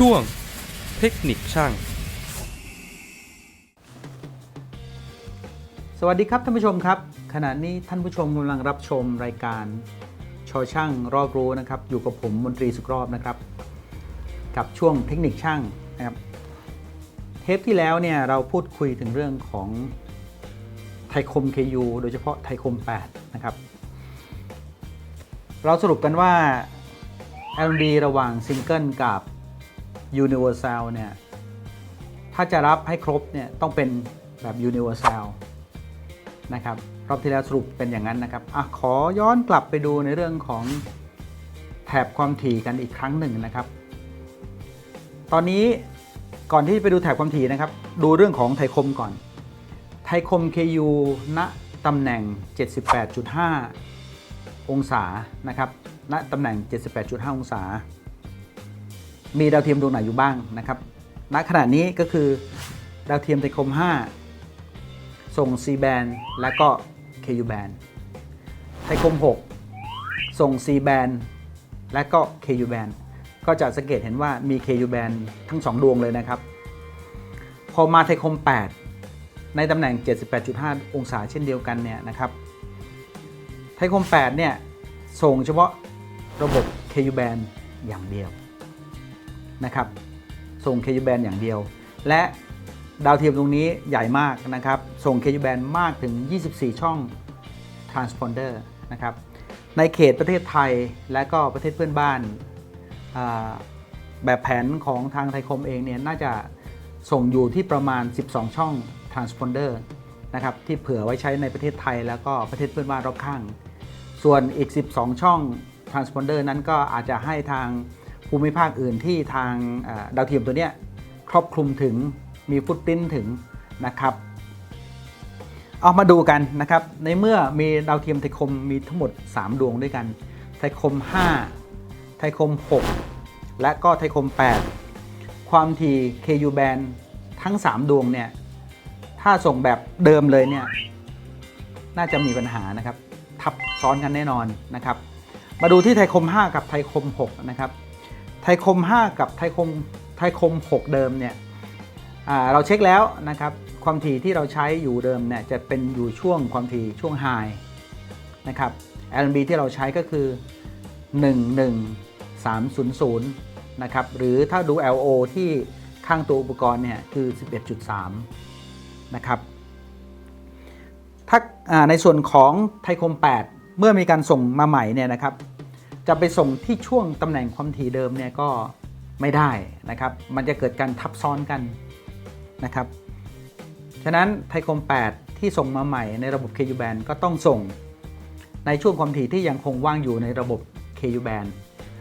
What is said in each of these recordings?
ช่วงเทคนิคช่าง สวัสดีครับท่านผู้ชมครับ ขณะนี้ท่านผู้ชมกำลังรับชมรายการชอช่างรอบรู้นะครับ อยู่กับผมมนตรีสุกรอบนะครับ กับช่วงเทคนิคช่างนะครับเทปที่แล้วเนี่ยเราพูดคุยถึงเรื่องของไทคม KU โดยเฉพาะไทคม 8 นะครับ เราสรุปกันว่า LD ระหว่างซิงเกิลกับ Universal เนี่ยถ้าจะรับให้ครบเนี่ยต้องเป็นแบบ Universal นะครับรอบที่แล้วสรุปเป็นอย่างนั้นนะครับอะขอย้อนกลับไปดูในเรื่องของแถบความถี่กันอีกครั้งหนึ่งนะครับ ตอนนี้ก่อนที่ไปดูแถบความถี่นะครับ ดูเรื่องของไทคมก่อน ไทคม KU ณตำแหน่ง 78.5 องศานะครับณตำแหน่ง 78.5 องศา มีดาวเทียมดวงไหนอยู่บ้างนะครับ ณ ขณะนี้ก็คือดาวเทียมไทคม 5 ส่ง C band และก็ KU band ไทคม 6 ส่ง C band และก็ KU band ก็จะสังเกตเห็นว่ามี KU band ทั้ง 2 ดวงเลยนะครับ พอมาไทคม 8 ในตำแหน่ง 78.5 องศาเช่นเดียวกันเนี่ยนะครับ ไทคม 8 เนี่ย ส่งเฉพาะระบบ KU band อย่างเดียว นะครับ ส่ง KU band อย่างเดียว และดาวเทียมตรงนี้ใหญ่มากนะครับ ส่ง KU band มากถึง 24 ช่อง transponder นะครับ ในเขตประเทศไทยและก็ประเทศเพื่อนบ้าน แบบแผนของทางไทยคมเองเนี่ยน่าจะส่งอยู่ที่ประมาณ 12 ช่อง transponder นะครับที่เผื่อไว้ใช้ในประเทศไทยแล้วก็ประเทศเพื่อนบ้านรอบข้าง ส่วนอีก 12 ช่อง transponder นั้นก็อาจจะให้ทาง ภูมิภาคอื่นที่ทางดาวเทียมตัวเนี้ยครอบคลุมถึงมีฟุตปริ้นถึงนะครับเอามาดูกันนะครับ ในเมื่อมีดาวเทียมไทคมมีทั้งหมด 3 ดวงด้วยกัน ไทคม 5 ไทคม 6 และก็ไทคม 8 ความถี่ KU band ทั้ง 3 ดวงเนี่ย ถ้าส่งแบบเดิมเลยเนี่ย น่าจะมีปัญหานะครับ ทับซ้อนกันแน่นอนนะครับ มาดูที่ไทคม 5 กับไทคม 6 นะครับ ไทคม 5 กับไทคมไทคม 6 เดิมเนี่ยเราเช็คแล้วนะครับความถี่ที่เราใช้อยู่เดิมเนี่ยจะเป็นอยู่ช่วงความถี่ช่วงไฮนะครับ LNB ที่เราใช้ก็คือ 11300 นะครับ หรือถ้าดู LO ที่ข้างตัวอุปกรณ์เนี่ยคือ 11.3 นะครับถ้าอ่าในส่วนของไทคม 8 เมื่อมีการส่งมาใหม่เนี่ยนะครับ จะไปส่งที่ช่วงตำแหน่งความถี่เดิมเนี่ยก็ไม่ได้นะครับ มันจะเกิดการทับซ้อนกันนะครับ ฉะนั้นไทคม 8 ที่ส่งมาใหม่ในระบบ KU band ก็ต้องส่งในช่วงความถี่ที่ยังคงว่างอยู่ในระบบ KU band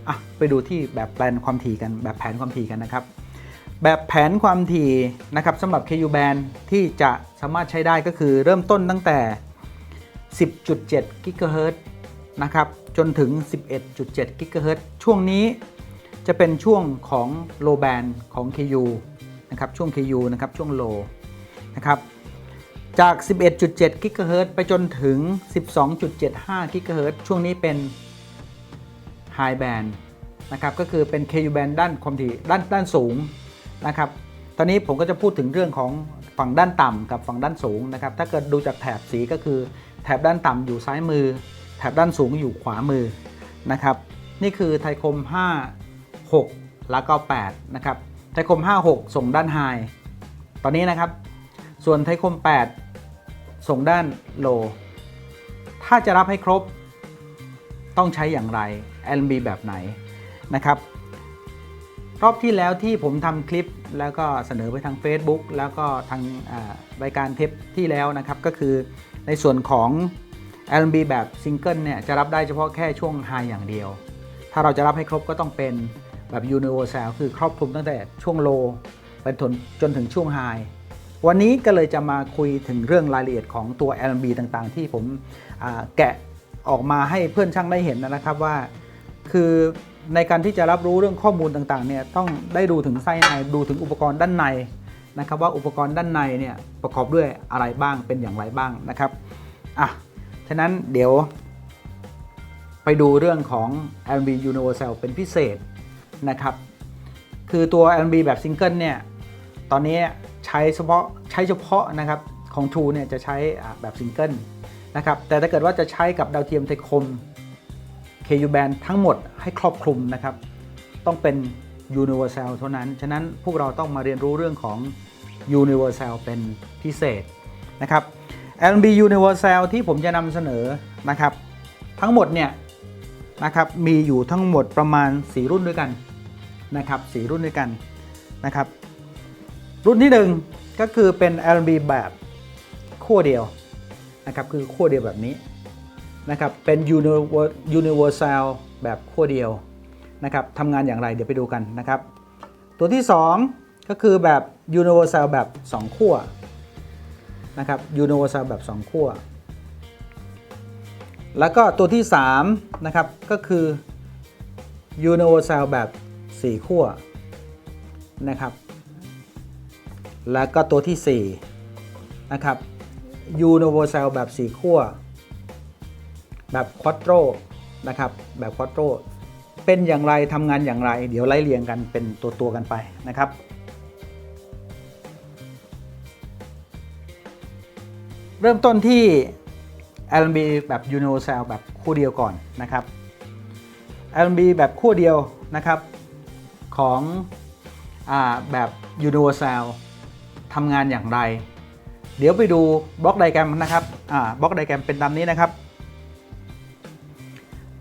อะไปดูที่แบบแปลนความถี่กันแบบแผนความถี่กันนะครับ แบบแผนความถี่นะครับสำหรับ KU band ที่จะสามารถใช้ได้ก็คือเริ่มต้นตั้งแต่ 10.7กิกะเฮิรตซ์ นะครับจนถึง 11.7กิกะเฮิรตซ์ช่วงนี้จะเป็นช่วงของ low band ของ KU นะครับช่วง KU นะครับช่วง low นะครับจาก 11.7กิกะเฮิรตซ์ไปจนถึง 12.75กิกะเฮิรตซ์ช่วงนี้เป็น high band นะครับก็คือเป็น KU band ด้านความถี่ด้านด้านสูงนะครับตอนนี้ผมก็จะพูดถึงเรื่องของฝั่งด้านต่ำกับฝั่งด้านสูงนะครับถ้าเกิดดูจากแถบสีก็คือแถบด้านต่ำอยู่ซ้ายมือ ถบด้านสูงอยู่ขวามือนะครับ นี่คือไทคม 5 6 แล้วก็ 8 นะครับ ไทคม 5 6 ส่งด้านไฮตอนนี้นะครับ ส่วนไทคม 8 ส่งด้านโล ถ้าจะรับให้ครบต้องใช้อย่างไร LB แบบไหนนะครับ รอบที่แล้วที่ผมทำคลิปแล้วก็เสนอไปทาง Facebook แล้วก็ทางรายการเทปที่แล้วนะครับ ก็คือในส่วนของ R&B แบบซิงเกิลเนี่ยจะรับได้เฉพาะแค่ช่วงไฮอย่างเดียว ถ้าเราจะรับให้ครบก็ต้องเป็นแบบ Universal คือครอบคลุมตั้งแต่ช่วงโลไปจนจนถึงช่วงไฮวันนี้ก็เลยจะมาคุยถึงเรื่องรายละเอียดของตัว R&B ต่างๆ ที่ผมแกะออกมาให้เพื่อนช่างได้เห็นนะครับว่า คือในการที่จะรับรู้เรื่องข้อมูลต่างๆเนี่ยต้องได้ดูถึงไส้ในดูถึงอุปกรณ์ด้านในนะครับว่าอุปกรณ์ด้านในเนี่ยประกอบด้วยอะไรบ้างเป็นอย่างไรบ้างนะครับอะ ฉะนั้นเดี๋ยวไปดูเรื่องของ LV Universal เป็นพิเศษนะครับ คือตัว R&B แบบซิงเกิลเนี่ย ตอนนี้ใช้เฉพาะใช้เฉพาะนะครับของ True เนี่ยจะใช้แบบซิงเกิลนะครับ แต่ถ้าเกิดว่าจะใช้กับดาวเทียมไทคม KU band ทั้งหมดให้ครอบคลุมนะครับ ต้องเป็น Universal เท่านั้น ฉะนั้นพวกเราต้องมาเรียนรู้เรื่องของ Universal เป็นพิเศษนะครับ R&B Universal ที่ผมจะนำเสนอนะครับ ทั้งหมดเนี่ยนะครับมีอยู่ทั้งหมดประมาณ 4 รุ่นด้วยกันนะครับ4รุ่นด้วยกันนะครับ รุ่นที่ 1 ก็คือเป็น R&B แบบขั้วเดียวนะครับคือขั้วเดียวแบบนี้นะครับเป็น Univer- Universal แบบขั้วเดียวนะครับทำงานอย่างไรเดี๋ยวไปดูกันนะครับ ตัวที่ 2 ก็คือแบบ Universal แบบ 2 ขั้ว นะครับ Universal แบบ 2 ขั้ว แล้วก็ตัวที่ 3 นะครับ ก็คือ Universal แบบ 4 ขั้วนะครับ แล้วก็ตัวที่ 4 นะครับ Universal แบบ 4 ขั้ว แบบ Quattro นะครับ แบบ Quattro เป็นอย่างไรทำงานอย่างไร เดี๋ยวไล่เรียงกันเป็นตัวตัวๆกันไปนะครับ เริ่มต้นที่ R&B แบบ Universal แบบคู่เดียวก่อนนะครับ R&B แบบคู่เดียวนะครับของอแบบ Universal ทำงานอย่างไร เดี๋ยวไปดูบล็อกไดแกรมนะครับบล็อกไดแกรมเป็นตามนี้นะครับ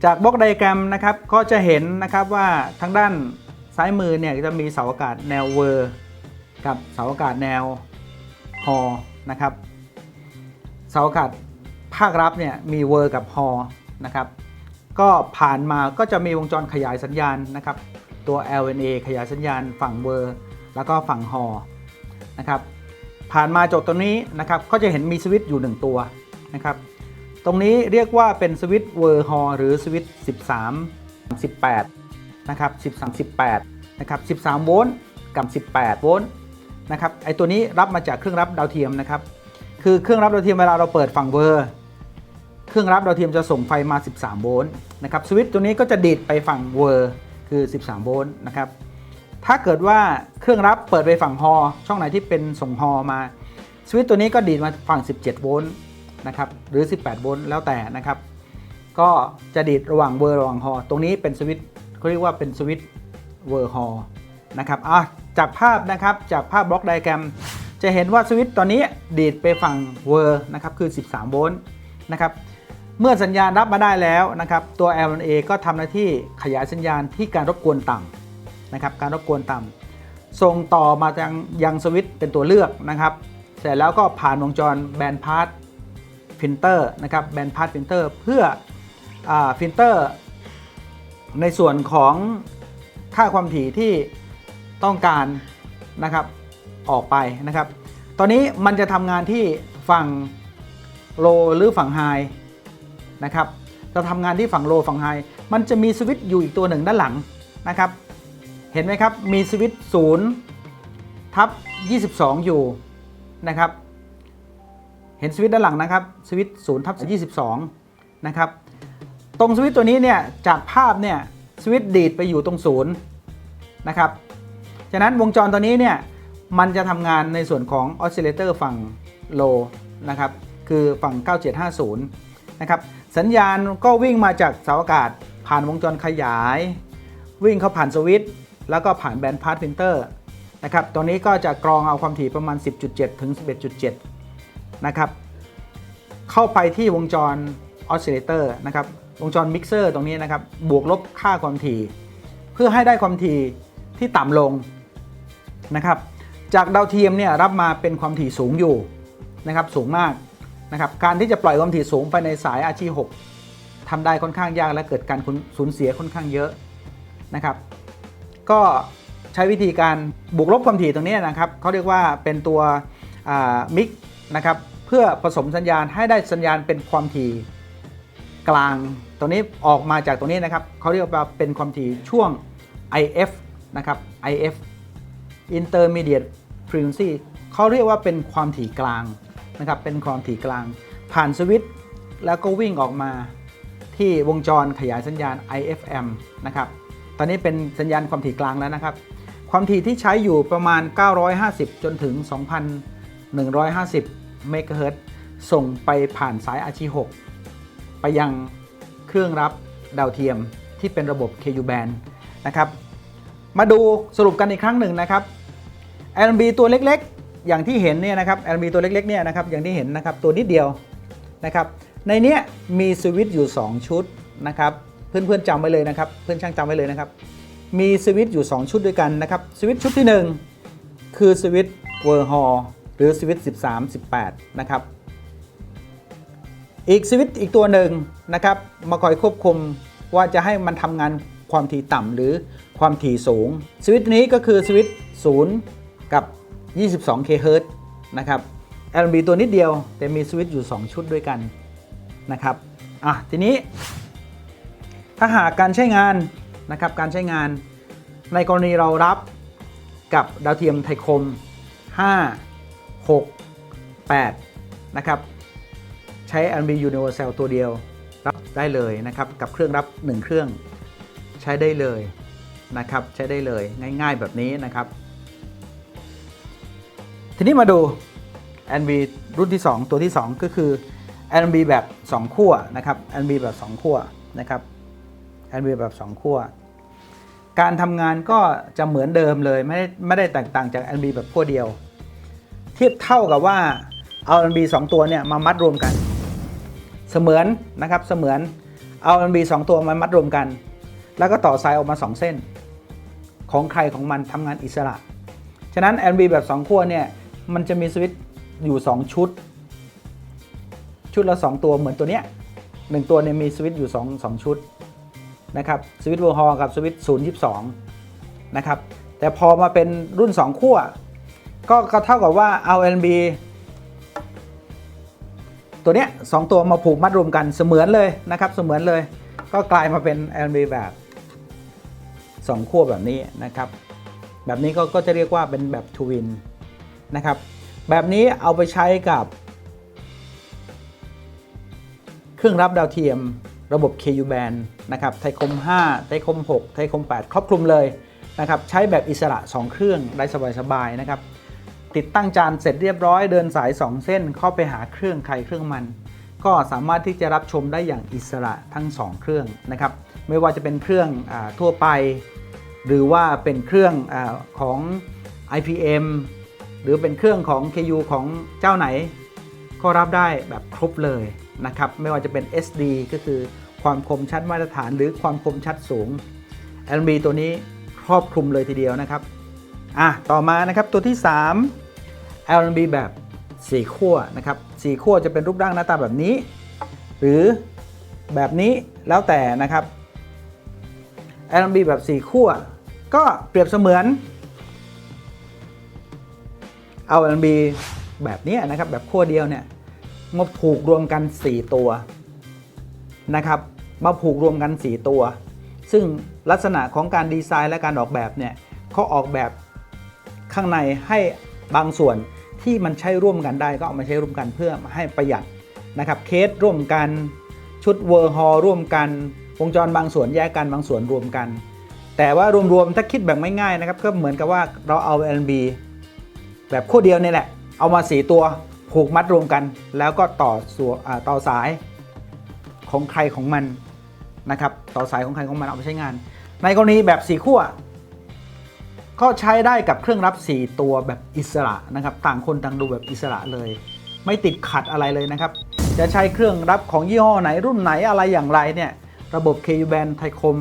จากบล็อกไดแกรมนะครับก็จะเห็นนะครับว่าทางด้านซ้ายมือเนี่ยจะมีเสาอากาศแนวเวอร์ กับเสาอากาศแนวฮอนะครับ เสาอากาศภาครับเนี่ยมีเวอร์กับฮอนะครับก็ผ่านมาก็จะมีวงจรขยายสัญญาณนะครับ ตัว LNA ขยายสัญญาณฝั่งเวอร์ แล้วก็ฝั่งฮอนะครับผ่านมาจบตรงนี้นะครับก็จะเห็นมีสวิตช์อยู่ 1 ตัวนะครับตรงนี้เรียกว่าเป็นสวิตช์เวอร์ฮอหรือสวิตช์13 18นะครับ13 18นะครับ13 โวลต์กับ 18 โวลต์นะครับไอตัวนี้รับมาจากเครื่องรับดาวเทียมนะครับ คือเครื่องรับดาวเทียมเวลาเราเปิดฝั่งเวอร์เครื่องรับดาวเทียมจะส่งไฟมา 13 โวลต์นะครับสวิตช์ตัวนี้ก็จะดีดไปฝั่งเวอร์คือ 13 โวลต์นะครับถ้าเกิดว่าเครื่องรับเปิดไปฝั่งฮอช่องไหนที่เป็นส่งฮอมาสวิตช์ตัวนี้ก็ดีดมาฝั่ง 17 โวลต์นะครับหรือ 18 โวลต์แล้วแต่นะครับ ก็จะดีดระหว่างเวอร์ระหว่างฮอตรงนี้เป็นสวิตช์เขาเรียกว่าเป็นสวิตช์เวอร์ฮอนะครับอะจากภาพนะครับจากภาพบล็อกไดแกรม จะเห็นว่าสวิตช์ตอนนี้ดีดไปฝั่งเวอร์นะครับคือ 13 โวลต์นะครับเมื่อสัญญาณรับมาได้แล้วนะครับตัว LNA ก็ทำหน้าที่ขยายสัญญาณที่การรบกวนต่ำนะครับการรบกวนต่ำส่งต่อมายังยังสวิตช์เป็นตัวเลือกนะครับเสร็จแล้วก็ผ่านวงจรแบนพาสฟิลเตอร์นะครับแบนพาสฟิลเตอร์เพื่อฟิลเตอร์ในส่วนของค่าความถี่ที่ต้องการนะครับ ออกไปนะครับ ตอนนี้มันจะทำงานที่ฝั่งโลหรือฝั่งไฮนะครับจะทำงานที่ฝั่งโลฝั่งไฮมันจะมีสวิตช์อยู่อีกตัวหนึ่งด้านหลังนะครับ เห็นไหมครับ มีสวิตช์0ทับ22 อยู่นะครับ เห็นสวิตช์ด้านหลังนะครับ สวิตช์0ทับ22 นะครับ ตรงสวิตช์ตัวนี้เนี่ย จากภาพเนี่ย สวิตช์ดีดไปอยู่ตรงศูนย์นะครับ ฉะนั้นวงจรตัวนี้เนี่ย มันจะทำงานในส่วนของออสซิเลเตอร์ฝั่งโลนะครับ คือฝั่ง 9750 นะครับ สัญญาณก็วิ่งมาจากเสาอากาศ ผ่านวงจรขยาย วิ่งเข้าผ่านสวิตช์แล้วก็ผ่านแบนด์พาสฟิลเตอร์นะครับตัวนี้ก็จะกรองเอาความถี่ประมาณ 10.7 ถึง 11.7 นะครับ เข้าไปที่วงจรออสซิเลเตอร์นะครับ วงจรมิกเซอร์ตรงนี้นะครับ บวกลบค่าความถี่ เพื่อให้ได้ความถี่ที่ต่ำลงนะครับ จากดาวเทียมเนี่ยรับมาเป็นความถี่สูงอยู่นะครับสูงมากนะครับการที่จะปล่อยความถี่สูงไปในสาย RG6 ทำได้ค่อนข้างยากและเกิดการสูญเสียค่อนข้างเยอะนะครับ ก็ใช้วิธีการบวกลบความถี่ตรงนี้นะครับเขาเรียกว่าเป็นตัวมิกนะครับเพื่อผสมสัญญาณให้ได้สัญญาณเป็นความถี่กลางตรงนี้ออกมาจากตรงนี้นะครับเขาเรียกว่าเป็นความถี่ช่วง IF นะครับ IF Intermediate Frequency เขาเรียกว่าเป็นความถี่กลางนะครับ เป็นความถี่กลาง ผ่านสวิตช์แล้วก็วิ่งออกมาที่วงจรขยายสัญญาณ IFM นะครับ ตอนนี้เป็นสัญญาณความถี่กลางแล้วนะครับ ความถี่ที่ใช้อยู่ประมาณ 950 จนถึง 2,150 เมกะเฮิรตซ์ส่งไปผ่านสาย RG6 ไปยังเครื่องรับดาวเทียมที่เป็นระบบ KU band นะครับ มาดูสรุปกันอีกครั้งหนึ่งนะครับ LB ตัวเล็กๆ อย่างที่เห็นเนี่ยนะครับ LB ตัวเล็กๆเนี่ยนะครับอย่างที่เห็นนะครับตัวนิดเดียวนะครับในเนี้ยมีสวิตช์อยู่ 2 ชุดนะครับเพื่อนๆจำไว้เลยนะครับเพื่อนช่างจำไว้เลยนะครับมีสวิตช์อยู่ 2 ชุดด้วยกันนะครับสวิตช์ชุดที่ 1 คือสวิตช์เวอร์ฮอลหรือสวิตช์13 18นะครับอีกสวิตช์อีกตัวหนึ่งนะครับมาคอยควบคุมว่าจะให้มันทำงานความถี่ต่ำหรือความถี่สูงสวิตช์นี้ก็คือสวิตช์0 กับ 22 kHz นะครับ LNB ตัวนิดเดียว แต่มีสวิตช์อยู่ 2 ชุดด้วยกันนะครับอะทีนี้ถ้าหากการใช้งานนะครับการใช้งานในกรณีเรารับกับดาวเทียมไทยคม 5 6 8 นะครับ ใช้ RB Universal ตัวเดียว รับได้เลยนะครับ กับเครื่องรับ 1 เครื่องใช้ได้เลยนะครับ ใช้ได้เลยง่ายๆแบบนี้นะครับ ทีนี้มาดู NB รุ่นที่ 2 ตัวที่ 2 ก็คือ NB แบบ 2 ขั้วนะครับ NB แบบ 2 ขั้วนะครับ NB แบบ 2 ขั้ว การทำงานก็จะเหมือนเดิมเลยไม่ได้ไม่ได้แตกต่างจาก NB แบบขั้วเดียว เทียบเท่ากับว่าเอา NB 2 ตัวเนี่ยมามัดรวมกัน เสมือนนะครับเสมือนเอา NB 2 ตัวมามัดรวมกัน แล้วก็ต่อสายออกมา 2 เส้น ของใครของมันทำงานอิสระ ฉะนั้น NB แบบ 2 ขั้วเนี่ย มันจะมีสวิตช์อยู่ 2 ชุด ชุดละ 2 ตัวเหมือนตัวเนี้ยหนึ่งตัวเนี่ยมีสวิตช์อยู่2 2 ชุดนะครับสวิตช์วอร์ฮอกับสวิตช์022นะครับแต่พอมาเป็นรุ่น 2 ขั้วก็ก็เท่ากับว่าเอา NB ตัวเนี้ยสองตัวมาผูกมัดรวมกันเสมือนเลยนะครับ เสมือนเลย ก็กลายมาเป็น LB แบบ 2 ขั้วแบบนี้นะครับ แบบนี้ก็ก็จะเรียกว่าเป็นแบบทวิน นะครับ แบบนี้เอาไปใช้กับเครื่องรับดาวเทียมระบบ KU band นะครับไทคม 5 ไทคม 6 ไทคม 8 ครอบคลุมเลยนะครับ ใช้แบบอิสระ 2 เครื่องได้สบายๆนะครับ ติดตั้งจานเสร็จเรียบร้อยเดินสาย 2 เส้นเข้าไปหาเครื่องใครเครื่องมัน ก็สามารถที่จะรับชมได้อย่างอิสระทั้ง 2 เครื่องนะครับ ไม่ว่าจะเป็นเครื่องอทั่วไป หรือว่าเป็นเครื่องอของ IPM หรือเป็นเครื่องของ KU ของเจ้าไหน ก็รับได้แบบครบเลยนะครับ ไม่ว่าจะเป็น SD ก็คือความคมชัดมาตรฐานหรือความคมชัดสูง LB ตัวนี้ครอบคลุมเลยทีเดียวนะครับ อะ ต่อมานะครับตัวที่ 3 LB แบบ4ขั้วนะครับ4ขั้วจะเป็นรูปร่างหน้าตาแบบนี้ หรือแบบนี้แล้วแต่นะครับ LB แบบ4ขั้วก็เปรียบเสมือน เอา LB แบบนี้นะครับแบบขั้วเดียวเนี่ยมาผูกรวมกัน 4 ตัวนะครับมาผูกรวมกัน 4 ตัว ซึ่งลักษณะของการดีไซน์และการออกแบบเนี่ยเขาออกแบบข้างในให้บางส่วนที่มันใช้ร่วมกันได้ก็เอามาใช้ร่วมกันเพื่อให้ประหยัดนะครับเคสร่วมกันชุดเวอร์ฮอลร่วมกันวงจรบางส่วนแยกกันบางส่วนรวมกัน แต่ว่ารวมๆถ้าคิดแบบง่ายๆนะครับก็เหมือนกับว่าเราเอา LB แบบคู่เดียวนี่แหละ เอามาสีตัวผูกมัดรวมกัน แล้วก็ต่อส่วนอ่าต่อสายของใครของมันนะครับ ต่อสายของใครของมันเอาไปใช้งาน ในกรณีแบบสีขั้วก็ใช้ได้กับเครื่องรับ 4 ตัวแบบอิสระนะครับ ต่างคนต่างดูแบบอิสระเลย ไม่ติดขัดอะไรเลยนะครับ จะใช้เครื่องรับของยี่ห้อไหนรุ่นไหนอะไรอย่างไรเนี่ยระบบ KU band ไทยคม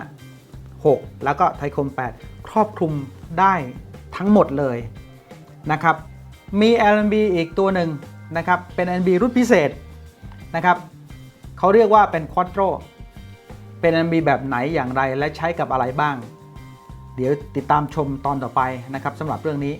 5 6 แล้วก็ไทยคม 8 ครอบคลุมได้ทั้งหมดเลย นะครับ มี LNB อีกตัวหนึ่งนะครับ เป็น LNB รุ่นพิเศษนะครับเขาเรียกว่าเป็น Quattro เป็น LNB แบบไหนอย่างไรและใช้กับอะไรบ้าง เดี๋ยวติดตามชมตอนต่อไปนะครับสำหรับเรื่องนี้